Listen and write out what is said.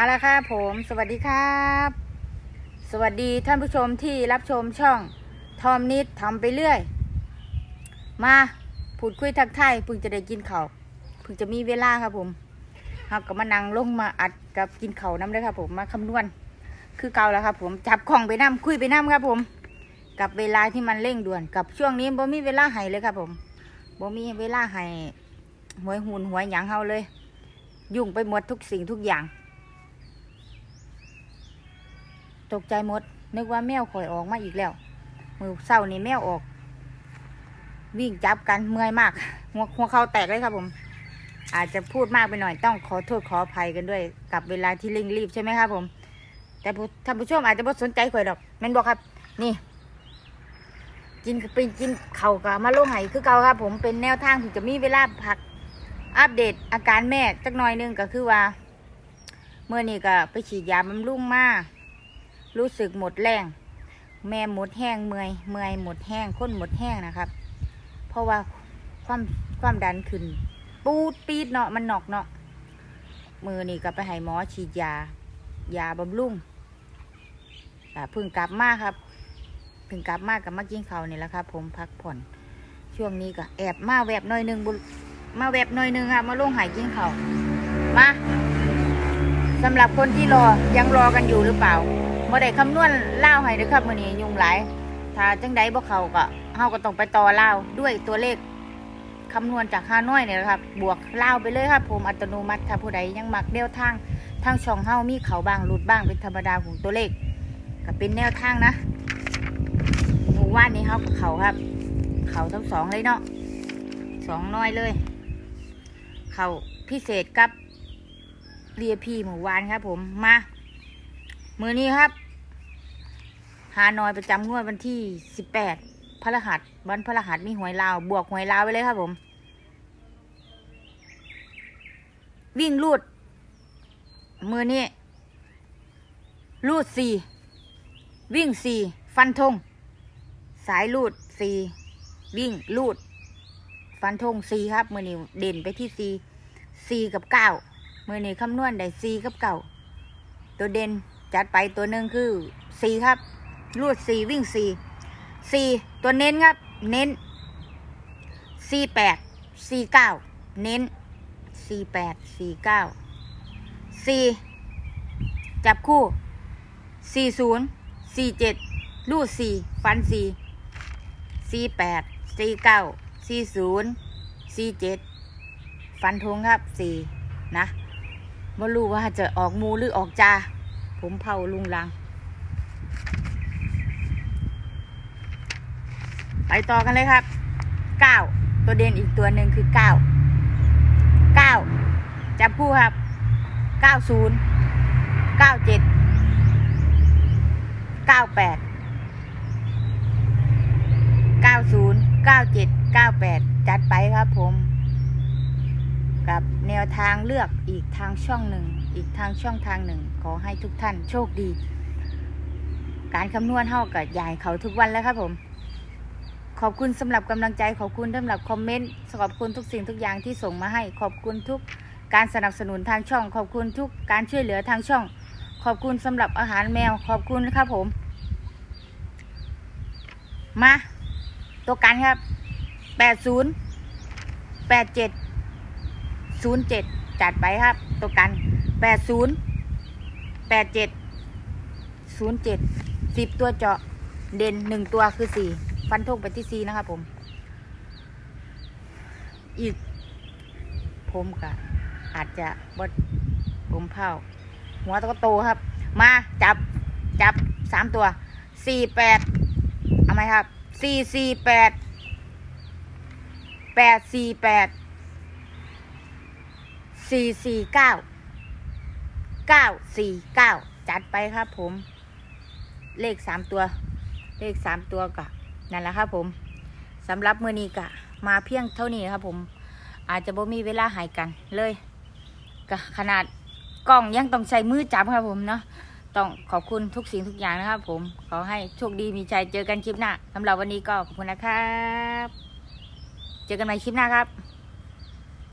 เอาละครับผม สวัสดีครับ สวัสดีท่านผู้ชมที่รับชมช่องทอมนิดทำไปเรื่อย มาพูดคุยทักทายเพิ่งจะได้กินเขาเพิ่งจะมีเวลาครับผมครับก็มานั่งลงมาอัดกับกินเขาน้ำเลยครับผมมาคำนวณคือเก่าแล้วครับผมจับของไปน้ำคุยไปน้ำครับผม กับเวลาที่มันเร่งด่วนกับช่วงนี้บ่มีเวลาให้เลยครับผมบ่มีเวลาให้หวยหุนหวยหยังเฮาเลย ยุ่งไปหมดทุกสิ่งทุกอย่าง ตกใจหมด นึกว่าแมวข่อยออกมาอีกแล้ว มือเศร้านี่แมวออก วิ่งจับกันเมื่อยมาก หัวหัวเข่าแตกเลยครับผม อาจจะพูดมากไปหน่อยต้องขอโทษขออภัยกันด้วย กับเวลาที่เร่งรีบใช่ไหมครับผม แต่ท่านผู้ชมอาจจะไม่สนใจข่อยดอกแม่นบอกครับ นี่กินไปกินเข่ากับมาโลไห้คือเก่าครับ ผมเป็นแนวทางที่จะมีเวลาพักอัปเดตอาการแม่จักหน่อยนึงก็คือว่า เมื่อนี้ก็ไปฉีดยาบำรุงมา รู้สึกหมดแรง แม่หมดแห้งเมื่อยเมื่อยหมดแห้งค้นหมดแห้งนะครับ เพราะว่าความความดันขึ้น ปูดปีดเนาะมันหนอกเนาะมือนี่ก็ไปให้หมอฉีดยา ยาบำรุงอ่าเพึ่งกลับมาครับเพึ่งกลับมากับมากินเขาวนี่แหละครับ ผมพักผ่อน ช่วงนี้ก็แอบมาแวบหน่อยหนึงบุมาแวบหน่อยหนึงครับมาลงหายกินเขามาสำหรับคนที่รอยังรอกันอยู่หรือเปล่า เมื่อใดคำนวณเล่าให้เด้อครับมื่อนี้ยุ่งหลาย ถ้าจังใดบ่เขาก็เฮาก็ต้องไปต่อเล่าด้วยตัวเลขคำนวณจากฮานอยเนี่ยนะครับ บวกเล่าไปเลยครับผมอัตโนมัติถ้าผู้ใดยังมักแนวทางทางช่องเฮามีเขาบ้างหลุดบ้างเป็นธรรมดาของตัวเลข ก็เป็นแนวทางนะหมู่ว่านนี้เฮาเขาครับ เขาทั้งสองเลยเนาะสองน้อยเลย เขาพิเศษกับเรียพีหมู่วานครับผมมา มือนี้ครับฮานอยประจำงวดวันที่สิบแปดพระรหัสวันพระรหัสมีหวยลาว บวกหวยลาวไปเลยครับผม วิ่งลูด มือนี้ลูดสี่วิ่งสี่ฟันธงสายลูดสี่วิ่งลูด ฟันธงสี่ครับ มือนี้เด่นไปที่สี่สี่กับเก้ามือนี้คำนวณได้สี่กับเก้าตัวเด่น จัดไปตัวหนึ่งคือสี่ครับ รูดสี่วิ่งสี่สี่ตัวเน้นครับ เน้นสี่แปดสี่เก้าเน้นสี่แปดสี่เก้าสี่จับคู่สี่ศูนย์สี่เจ็ดรูดสี่ฟันสี่สี่แปดสี่เก้าสี่ศูนย์สี่เจ็ดฟันทงครับสี่นะไม่รู้ว่าจะออกมูหรือออกจา ผมเผาลุงลัง ไปต่อกันเลยครับเก้าตัวเด่นอีกตัวหนึ่งคือเก้าเก้าจับคู่ครับเก้าศูนย์เก้าเจ็ดเก้าแปดเก้าศูนย์เก้าเจ็ดเก้าแปดจัดไปครับผม กับแนวทางเลือกอีกทางช่องหนึ่ง อีกทางช่องทางหนึ่ง ขอให้ทุกท่านโชคดี การคำนวณเท่ากับยายเขาทุกวันแล้วครับผม ขอบคุณสำหรับกำลังใจ ขอบคุณสำหรับคอมเมนต์ขอบคุณทุกสิ่งทุกอย่างที่ส่งมาให้ ขอบคุณทุกการสนับสนุนทางช่อง ขอบคุณทุกการช่วยเหลือทางช่อง ขอบคุณสำหรับอาหารแมว ขอบคุณนะครับผม มา ตัวกันครับแปด ศูนย์แปดเจ็ดศูนย์เจ็ดจัดไปครับตัวกันแปดศูนย์แปดเจ็ดศูนย์เจ็ดสิบตัวเจาะเด่นหนึ่งตัวคือสี่ฟันธงไปที่สี่นะครับผม อีก ผมกะอาจจะบดผมเผาหัวโตโตครับ มาจับจับสามตัวสี่แปดเอาไหมครับสี่สี่แปดแปดสี่แปด สี่สี่เก้าเก้าสี่เก้าจัดไปครับผม เลขสามตัว เลขสามตัวกะนั่นแหละครับผมสำหรับมือนี้กะ มาเพียงเท่านี้ครับผม อาจจะบ่มีเวลาหายกันเลยกะขนาดกล้องยังต้องใช้มือจับครับผมเนาะต้องขอบคุณทุกสิ่งทุกอย่างนะครับผม ขอให้โชคดีมีใจเจอกันคลิปหน้าสำหรับวันนี้ก็ขอบคุณนะครับ เจอกันใหม่คลิปหน้าครับ